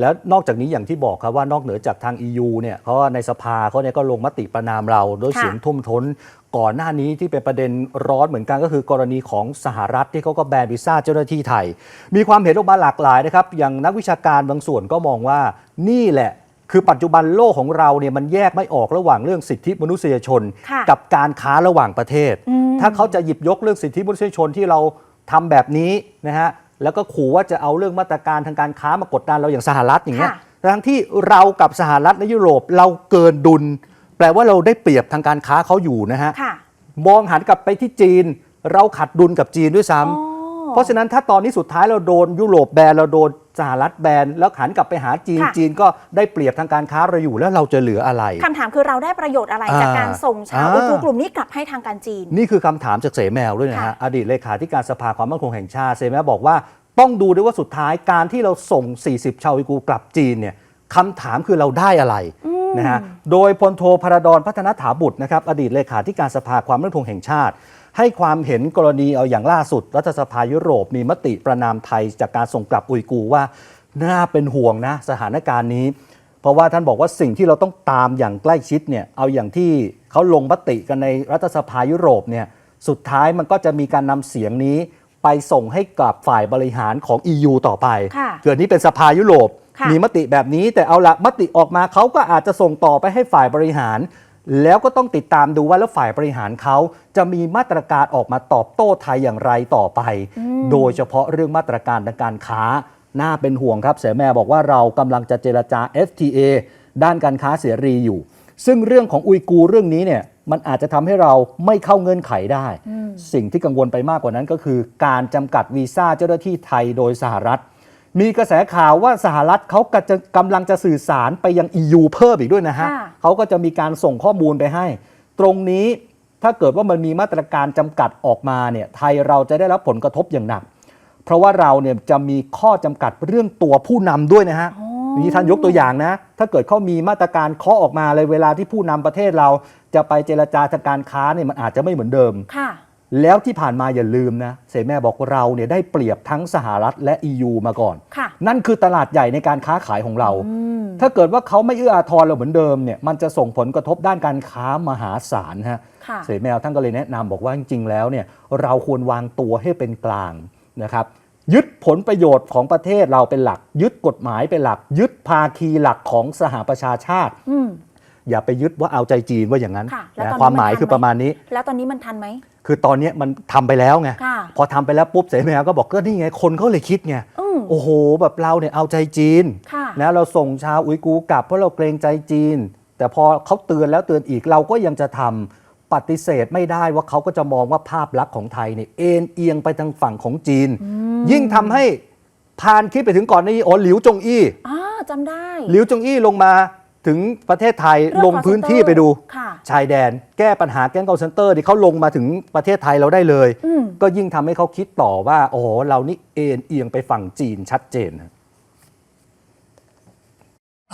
แล้วนอกจากนี้อย่างที่บอกครับว่านอกเหนือจากทาง EU เนี่ยเพราะว่าในสภาเขาเนี่ยก็ลงมติประนามเราด้วยค่ะเสียงทุ่มท้นก่อนหน้านี้ที่เป็นประเด็นร้อนเหมือนกันก็คือกรณีของสหรัฐที่เขาก็แบนวีซ่าเจ้าหน้าที่ไทย มีความเห็นออกมาหลากหลายนะครับ อย่างนักวิชาการบางส่วนก็มองว่านี่แหละคือปัจจุบันโลกของเราเนี่ยมันแยกไม่ออกระหว่างเรื่องสิทธิมนุษยชนค่ะกับการค้าระหว่างประเทศอืมถ้าเขาจะหยิบยกเรื่องสิทธิมนุษยชนที่เราทำแบบนี้นะฮะ แล้วก็ขู่ว่าจะเอาเรื่องมาตรการทางการค้ามากดดันเราอย่างสหรัฐอย่างเงี้ยค่ะทั้งที่เรากับสหรัฐและยุโรปเราเกินดุล แปลว่าเราได้เปรียบทางการค้าเขาอยู่นะฮะค่ะมองหันกลับไปที่จีน เราขัดดุลกับจีนด้วยซ้ำอ๋อ เพราะฉะนั้นถ้าตอนนี้สุดท้ายเราโดนยุโรปแบนเราโดนสหรัฐแบนแล้วหันกลับไปหาจีนค่ะ จีนก็ได้เปรียบทางการค้าเราอยู่แล้วเราจะเหลืออะไร คำถามคือเราได้ประโยชน์อะไรอ่าจากการส่งชาวอ่า อุยกูร์กลุ่มนี้กลับให้ทางการจีน นี่คือคำถามจากเสแมวด้วยนะฮะ ค่ะอดีตเลขาธิการสภาความมั่นคงแห่งชาติเสแมวบอกว่า ต้องดูด้วยว่าสุดท้ายการที่เราส่ง 40 ชาวอุยกูร์กลับจีนเนี่ยคำถามคือเราได้อะไรนะฮะโดยพลโทพระดอนพัฒนถาบุตรนะครับอดีตเลขาธิการสภาความมั่นคงแห่งชาติ ให้ความเห็นกรณีเอาอย่างล่าสุด รัฐสภายุโรปมีมติประนามไทยจากการส่งกลับอุยกูร์ว่า น่าเป็นห่วงนะสถานการณ์นี้ เพราะว่าท่านบอกว่าสิ่งที่เราต้องตามอย่างใกล้ชิดเนี่ยเอาอย่างที่เขาลงมติกันในรัฐสภายุโรปเนี่ยสุดท้ายมันก็จะมีการนำเสียงนี้ไปส่งให้กับฝ่ายบริหารของ EU ต่อไปค่ะเกิดนี้เป็นสภายุโรปค่ะมีมติแบบนี้แต่เอาละมติออกมาเขาก็อาจจะส่งต่อไปให้ฝ่ายบริหาร แล้วก็ต้องติดตามดูว่าแล้วฝ่ายบริหารเขาจะมีมาตรการออกมาตอบโต้ไทยอย่างไรต่อไป โดยเฉพาะเรื่องมาตรการทางการค้า น่าเป็นห่วงครับเสแม่บอกว่าเรากำลังจะเจรจา FTA ด้านการค้าเสรีอยู่ ซึ่งเรื่องของอุยกูร์เรื่องนี้เนี่ยมันอาจจะทำให้เราไม่เข้าเงื่อนไขได้ สิ่งที่กังวลไปมากกว่านั้นก็คือ การจำกัดวีซ่าเจ้าหน้าที่ไทยโดยสหรัฐ มีกระแสข่าวว่าสหรัฐเขากจะกำลังจะสื่อสารไปยัง EU เพิ่มอีกด้วยนะฮะค่ะ เขาก็จะมีการส่งข้อมูลไปให้ ตรงนี้ถ้าเกิดว่ามันมีมาตรการจำกัดออกมาเนี่ยไทยเราจะได้รับผลกระทบอย่างหนัก เพราะว่าเราเนี่ยจะมีข้อจำกัดเรื่องตัวผู้นำด้วยนะฮะอ๋อนี่ท่านยกตัวอย่างนะ ถ้าเกิดเขามีมาตรการเคาะออกมาเลยเวลาที่ผู้นำประเทศเราจะไปเจรจาทางการค้าเนี่ยมันอาจจะไม่เหมือนเดิม ค่ะ แล้วที่ผ่านมาอย่าลืมนะเสแม่บอกว่าเราเนี่ยได้เปรียบทั้งสหรัฐและ EU มาก่อนค่ะนั่นคือตลาดใหญ่ในการค้าขายของเราอืมถ้าเกิดว่าเขาไม่เอื้ออาทรเราเหมือนเดิมเนี่ยมันจะส่งผลกระทบด้านการค้ามหาศาลฮะค่ะเสแมวท่านก็เลยแนะนำบอกว่าจริงๆแล้วเนี่ยเราควรวางตัวให้เป็นกลางนะครับยึดผลประโยชน์ของประเทศเราเป็นหลัก ยึดกฎหมายเป็นหลัก ยึดภาคีหลักของสหประชาชาติอืมอย่าไปยึดว่าเอาใจจีนว่าอย่างนั้นค่ะแล้วนะตอนนี้ความหมายมันทำคือประมาณนี้ แล้วตอนนี้มันทันไหม คือตอนเนี้ยมันทำไปแล้วไง ค่ะ พอทำไปแล้วปุ๊บเสแมวก็บอกก็นี่ไง คนเขาเลยคิดไง อืม โอ้โห แบบเราเนี่ยเอาใจจีนค่ะ นะเราส่งชาวอุยกูร์กลับเพราะเราเกรงใจจีน แต่พอเขาเตือนแล้วเตือนอีกเราก็ยังจะทำปฏิเสธไม่ได้ว่าเขาก็จะมองว่าภาพลักษณ์ของไทยเนี่ยเอ็นเอียงไปทางฝั่งของจีน ยิ่งทำให้พานคิดไปถึงก่อนนี้อ๋อหลิวจงอี้ อ่าจำได้ หลิวจงอี้ลงมา ถึงประเทศไทยเรื่องลงพื้นที่ call center ไปดู ค่ะ ชายแดน แก้ปัญหาแก๊ง call center ที่เขาลงมาถึงประเทศไทยเราได้เลย อืม ก็ยิ่งทำให้เขาคิดต่อว่าโอ้โหเรานี่เอ็นเอียงไปฝั่งจีนชัดเจนนะ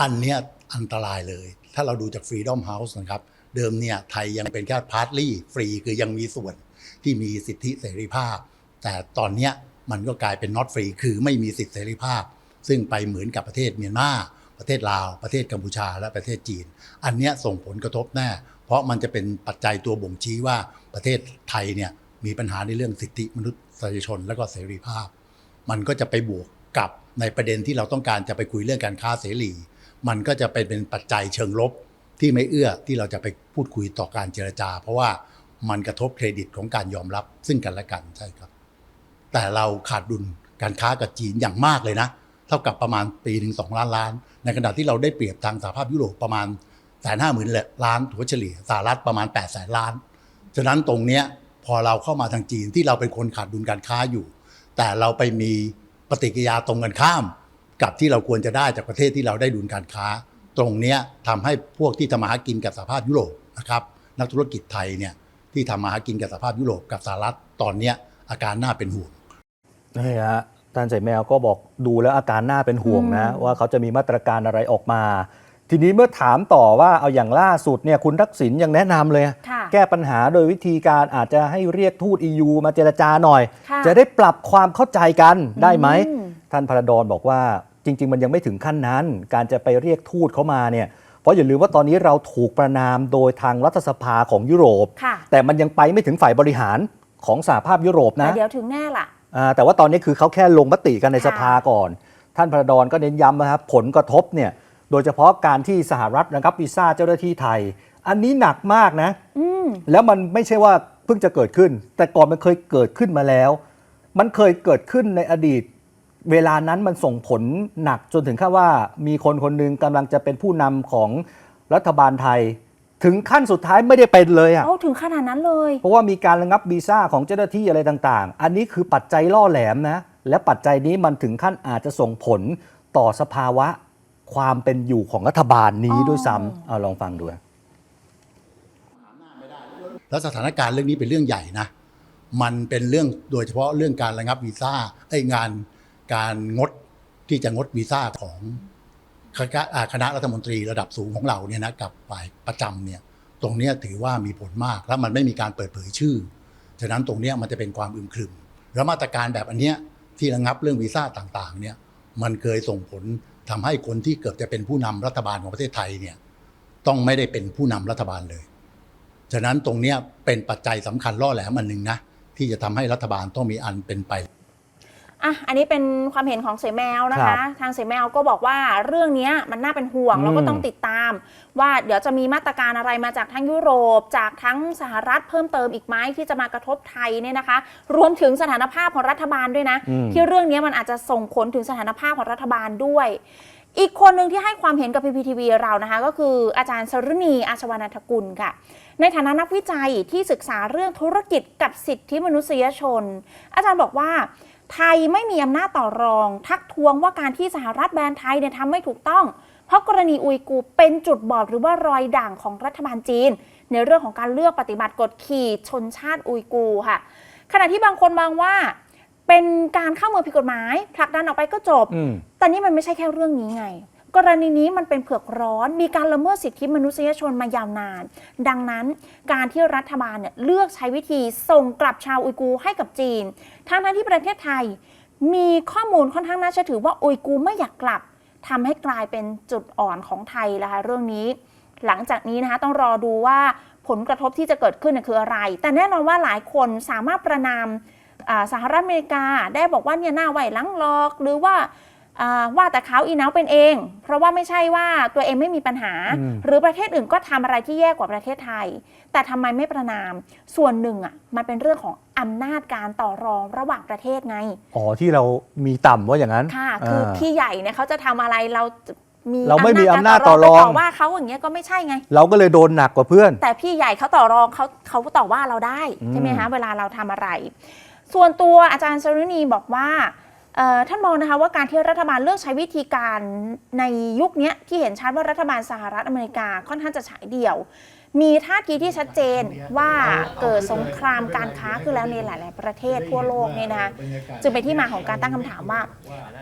อันเนี้ยอันตรายเลย ถ้าเราดูจาก Freedom House นะครับ เดิมเนี่ยไทยยังเป็นแค่พาร์ทลี่ฟรีคือยังมีส่วนที่มีสิทธิเสรีภาพ แต่ตอนเนี้ยมันก็กลายเป็น not free คือไม่มีสิทธิเสรีภาพ ซึ่งไปเหมือนกับประเทศเมียนมา ประเทศลาว ประเทศกัมพูชา และประเทศจีน อันเนี้ยส่งผลกระทบแน่ เพราะมันจะเป็นปัจจัยตัวบ่งชี้ว่าประเทศไทยเนี่ยมีปัญหาในเรื่องสิทธิมนุษยชนและก็เสรีภาพ มันก็จะไปบวกกับในประเด็นที่เราต้องการจะไปคุยเรื่องการค้าเสรี มันก็จะไปเป็นปัจจัยเชิงลบที่ไม่เอื้อที่เราจะไปพูดคุยต่อการเจรจา เพราะว่ามันกระทบเครดิตของการยอมรับซึ่งกันและกันใช่ครับ แต่เราขาดดุลการค้ากับจีนอย่างมากเลยนะ เท่ากับประมาณปีหนึ่งสองล้านล้าน ในขณะที่เราได้เปรียบทางสหภาพยุโรปประมาณแสนห้าหมื่นล้านถัวเฉลี่ยสหรัฐประมาณ8ปดแสนล้าน ฉะนั้นตรงเนี้ยพอเราเข้ามาทางจีนที่เราเป็นคนขาดดุลการค้าอยู่ แต่เราไปมีปฏิกิริยาตรงกันข้าม กับที่เราควรจะได้จากประเทศที่เราได้ดุลการค้า ตรงเนี้ยทำให้พวกที่ทำมาหากินกับสหภาพยุโรปนะครับนักธุรกิจไทยเนี่ยที่ทำมาหากินกับสหภาพยุโรปกับสหรัฐตอนเนี้ยอาการน่าเป็นห่วงนี่ฮะ ท่านใจแมวก็บอกดูแล้วอาการน่าเป็นห่วงนะ ว่าเขาจะมีมาตรการอะไรออกมา ทีนี้เมื่อถามต่อว่าเอาอย่างล่าสุดเนี่ยคุณทักษิณยังแนะนำเลยค่ะแก้ปัญหาโดยวิธีการอาจจะให้เรียกทูต EU มาเจรจาหน่อยค่ะจะได้ปรับความเข้าใจกันได้ไหมอืมท่านพระดอนบอกว่าจริง ๆ มันยังไม่ถึงขั้นนั้น การจะไปเรียกทูตเขามาเนี่ยเพราะอย่าลืมว่าตอนนี้เราถูกประนามโดยทางรัฐสภาของยุโรปค่ะแต่มันยังไปไม่ถึงฝ่ายบริหารของสหภาพยุโรปแต่นะ เดี๋ยวถึงแน่ล่ะอ่า แต่ว่าตอนนี้คือเขาแค่ลงมติกันในค่ะสภาก่อน ท่านพระดอนก็เน้นย้ำนะครับผลกระทบเนี่ยโดยเฉพาะการที่สหรัฐนะครับวีซ่าเจ้าหน้าที่ไทย อันนี้หนักมากนะอืมแล้วมันไม่ใช่ว่าเพิ่งจะเกิดขึ้น แต่ก่อนมันเคยเกิดขึ้นมาแล้ว มันเคยเกิดขึ้นในอดีต เวลานั้นมันส่งผลหนักจนถึงขั้นว่ามีคนคนหนึ่งกำลังจะเป็นผู้นำของรัฐบาลไทย ถึงขั้นสุดท้ายไม่ได้เป็นเลยอะเอาถึงขนาดนั้นเลย เพราะว่ามีการระงับวีซ่าของเจ้าหน้าที่อะไรต่างๆ อันนี้คือปัจจัยล่อแหลมนะ และปัจจัยนี้มันถึงขั้นอาจจะส่งผลต่อสภาวะความเป็นอยู่ของรัฐบาลนี้อ๋อด้วยซ้ำเอาลองฟังดูแล้วสถานการณ์เรื่องนี้เป็นเรื่องใหญ่นะ มันเป็นเรื่องโดยเฉพาะเรื่องการระงับวีซ่าไอ้งานการงดที่จะงดวีซ่าของ คณะรัฐมนตรีระดับสูงของเราเนี่ยนะกับฝ่ายประจำเนี่ยตรงนี้ถือว่ามีผลมากแล้วมันไม่มีการเปิดเผยชื่อ ฉะนั้นตรงนี้มันจะเป็นความอึมครึมแล้วมาตรการแบบอันเนี้ยที่ระงับเรื่องวีซ่าต่างๆเนี่ยมันเคยส่งผลทำให้คนที่เกือบจะเป็นผู้นำรัฐบาลของประเทศไทยเนี่ยต้องไม่ได้เป็นผู้นำรัฐบาลเลย ฉะนั้นตรงนี้เป็นปัจจัยสำคัญล่อแหลมอันหนึ่งนะที่จะทำให้รัฐบาลต้องมีอันเป็นไป อะอันนี้เป็นความเห็นของเสยแมวนะครัคะ บทางเสยแมวก็บอกว่าเรื่องเนี้ยมันน่าเป็นห่วงอืมเราก็ต้องติดตาม ว่าเดี๋ยวจะมีมาตรการอะไรมาจากทั้งยุโรป จากทั้งสหรัฐเพิ่มเติมอีกไหมที่จะมากระทบไทยเนี่ยนะคะ รวมถึงสถานภาพของรัฐบาลด้วยนะ อืม ที่เรื่องเนี้ยมันอาจจะส่งผลถึงสถานภาพของรัฐบาลด้วย อีกคนหนึ่งที่ให้ความเห็นกับ PPTV เรานะคะ ก็คืออาจารย์สรุณีอาชวนันทกุลค่ะ ในฐานะนักวิจัยที่ศึกษาเรื่องธุรกิจกับสิทธิมนุษยชน อาจารย์บอกว่า ไทยไม่มีอำนาจต่อรอง ทักท้วงว่าการที่สหรัฐแบนไทยเนี่ยทำไม่ถูกต้อง เพราะกรณีอุยกูร์เป็นจุดบอดหรือว่ารอยด่างของรัฐบาลจีน ในเรื่องของการเลือกปฏิบัติกฎขี่ชนชาติอุยกูร์ค่ะ ขณะที่บางคนมองว่าเป็นการเข้าเมืองผิดกฎหมายผลักดันออกไปก็จบอืมแต่นี่มันไม่ใช่แค่เรื่องนี้ไง กรณีนี้มันเป็นเผือกร้อน มีการละเมิดสิทธิมนุษยชนมายาวนาน ดังนั้นการที่รัฐบาลเนี่ยเลือกใช้วิธีส่งกลับชาวอุยกูร์ให้กับจีน ทั้งทั้งๆที่ประเทศไทย มีข้อมูลค่อนข้างน่าเชื่อถือว่าอุยกูร์ไม่อยากกลับทำให้กลายเป็นจุดอ่อนของไทยละคะเรื่องนี้ หลังจากนี้นะคะต้องรอดูว่าผลกระทบที่จะเกิดขึ้นคืออะไร แต่แน่นอนว่าหลายคนสามารถประนามอ่าสหรัฐอเมริกาได้บอกว่าเนี่ยหน้าไหวหลังลอก หรือว่า ว่าแต่เขาอีเนาเป็นเอง เพราะว่าไม่ใช่ว่าตัวเองไม่มีปัญหาอืมหรือประเทศอื่นก็ทำอะไรที่แย่กว่าประเทศไทย แต่ทำไมไม่ประนาม ส่วนหนึ่งอะมันเป็นเรื่องของอำนาจการต่อรองระหว่างประเทศไงอ๋อที่เรามีต่ำว่าอย่างนั้นค่ะคืออ่าพี่ใหญ่เนี่ยเขาจะทำอะไรเรามีเราไม่มีอำนาจกต่อรองไปต่อว่าเขาอย่างเงี้ยก็ไม่ใช่ไง เราก็เลยโดนหนักกว่าเพื่อน แต่พี่ใหญ่เขาต่อรองเขาเขาต่อว่าเราได้อืมใช่ไหมคะเวลาเราทำอะไร ส่วนตัวอาจารย์สรุณีบอกว่าเอ่อ ท่านมองนะคะว่าการที่รัฐบาลเลือกใช้วิธีการในยุคเนี้ยที่เห็นชัดว่ารัฐบาลสหรัฐอเมริกาค่อนข้างจะฉายเดี่ยว มีท่าทีที่ชัดเจนว่าเกิดสงครามการค้าขึ้นแล้วในหลาย ๆ ประเทศทั่วโลกเนี่ยนะคะจึงเป็นที่มาของการตั้งคำถามว่า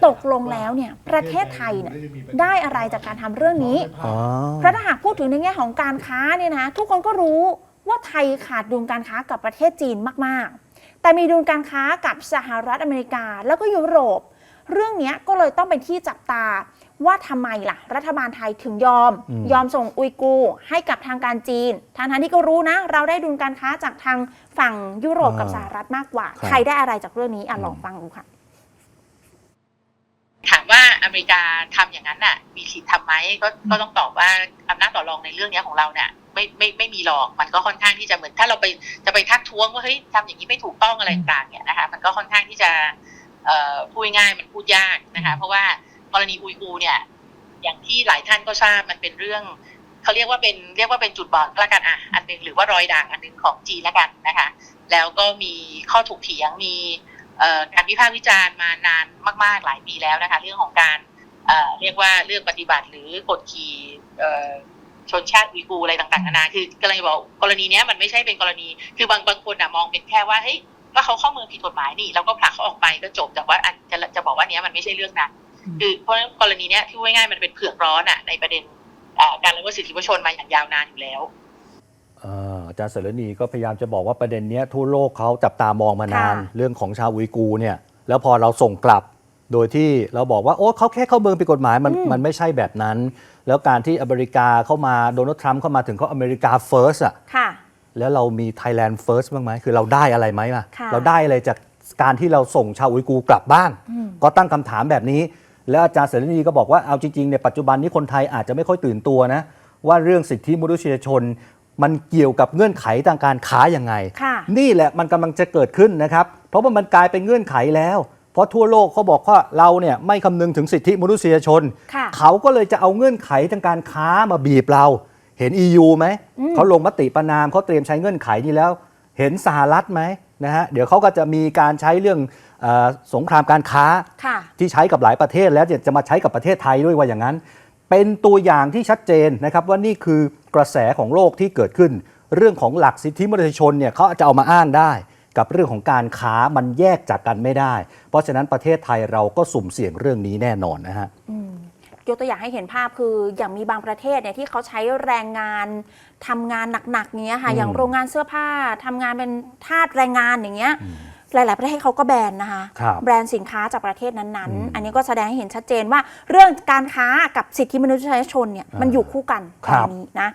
ตกลงแล้วเนี่ยประเทศไทยเนี่ยได้อะไรจากการทำเรื่องนี้อ๋อเพราะถ้าหากพูดถึงในแง่ของการค้าเนี่ยนะทุกคนก็รู้ว่าไทยขาดดุลการค้ากับประเทศจีนมาก ๆ แต่มีดุลการค้ากับสหรัฐอเมริกาแล้วก็ยุโรป เรื่องเนี้ยก็เลยต้องเป็นที่จับตาว่าทำไมล่ะ รัฐบาลไทยถึงยอม อืม ยอมส่งอุยกูร์ให้กับทางการจีนทางทางๆที่ก็รู้นะ เราได้ดุลการค้าจากทางฝั่งยุโรปกับสหรัฐมากกว่า ครับไทยได้อะไรจากเรื่องนี้อะลองฟังดูค่ะ ถามว่าอเมริกาทำอย่างนั้นน่ะ มีสิทธิ์ทำไหมก็ก็ต้องตอบว่าอำนาจต่อรองในเรื่องเนี้ยของเราเนี่ย ไม่ไม่ไม่มีหรอกมันก็ค่อนข้างที่จะเหมือนถ้าเราไปจะไปทักท้วงว่าเฮ้ยทำอย่างนี้ไม่ถูกต้องอะไรต่างๆเนี่ยนะคะมันก็ค่อนข้างที่จะเอ่อพูดง่ายๆมันพูดยากนะคะเพราะว่ากรณีอุยกูร์เนี่ย อย่างที่หลายท่านก็ทราบมันเป็นเรื่องเขาเรียกว่าเป็นเรียกว่าเป็นจุดบอดก็แล้วกันอะอันหนึงหรือว่ารอยด่างอันหนึงของจีนแล้วกันนะคะ แล้วก็มีข้อถกเถียงมีเอ่อการวิพากษ์วิจารณ์มานานมาก ๆ หลายปีแล้วนะคะ เรื่องของการเอ่อเรียกว่าเรื่องปฏิบัติหรือกดขี่เอ่อ ชนชาติอุยกูร์อะไรต่างๆนานาคือกรณีบอกกรณีเนี้ยมันไม่ใช่เป็นกรณี คือบางบางคนอะมองเป็นแค่ว่าเฮ้ยก็เขาเข้าเมืองผิดกฎหมายนี่เราก็ผลักเขาออกไปก็จบแต่ว่าอันจะจะบอกว่าเนี้ยมันไม่ใช่เรื่องนั้นคือเพราะฉะนั้นกรณีเนี้ยที่ว่าง่ายๆมันเป็นเผือกร้อนอะในประเด็นเอ่อการละเมิดสิทธิมนุษยชนมาอย่างยาวนานอยู่แล้วอ่าอาจารย์เสรณีก็พยายามจะบอกว่าประเด็นเนี้ยทั่วโลกเขาจับตามองมานานค่ะเรื่องของชาวอุยกูร์เนี่ยแล้วพอเราส่งกลับ โดยที่เราบอกว่าโอ้เขาแค่เข้าเมืองผิดกฎหมายมันอืมมันไม่ใช่แบบนั้น แล้วการที่อเมริกาเข้ามาโดนัลด์ทรัมป์เข้ามาถึงเขาอเมริกาเฟิร์สอะค่ะ แล้วเรามี Thailand First บ้างไหมคือเราได้อะไรไหมล่ะ ค่ะ เราได้อะไรจากการที่เราส่งชาวอุยกูร์กลับบ้านอืมก็ตั้งคำถามแบบนี้ แล้วอาจารย์เสรีนีก็บอกว่าเอาจริงๆในยปัจจุบันนี้คนไทยอาจจะไม่ค่อยตื่นตัวนะ ว่าเรื่องสิทธิมนุษยชน มันเกี่ยวกับเงื่อนไขทางการค้ายังไง ค่ะ นี่แหละมันกำลังจะเกิดขึ้นนะครับ เพราะว่ามันกลายเป็นเงื่อนไขแล้ว เพราะทั่วโลกเขาบอกว่าเราเนี่ยไม่คำนึงถึงสิทธิมนุษยชน ค่ะ เขาก็เลยจะเอาเงื่อนไขทางการค้ามาบีบเรา เห็น EU ไหม เขาลงมติประนามเขาเตรียมใช้เงื่อนไขนี้แล้ว เห็นสหรัฐไหมนะฮะ เดี๋ยวเขาก็จะมีการใช้เรื่องเออสงครามการค้า ค่ะ ที่ใช้กับหลายประเทศแล้วจะจะมาใช้กับประเทศไทยด้วยว่าอย่างนั้น เป็นตัวอย่างที่ชัดเจนนะครับว่านี่คือกระแสของโลกที่เกิดขึ้น เรื่องของหลักสิทธิมนุษยชนเนี่ยเขาจะเอามาอ้างได้ กับเรื่องของการค้ามันแยกจากกันไม่ได้ เพราะฉะนั้นประเทศไทยเราก็สุ่มเสี่ยงเรื่องนี้แน่นอนนะฮะยกตัวอย่างให้เห็นภาพคืออย่างมีบางประเทศเนี่ยที่เขาใช้แรงงานทำงานหนักๆเนี้ยค่ะอืมอย่างโรงงานเสื้อผ้าทำงานเป็นทาสแรงงานอย่างเงี้ยหลาย ๆ ประเทศเขาก็แบนนะคะครับแบรนด์สินค้าจากประเทศนั้นอืมๆอันนี้ก็แสดงให้เห็นชัดเจนว่า เรื่องการค้ากับสิทธิมนุษยชนเนี่ยมันอ่าอยู่คู่กันครับตอนนี้นะ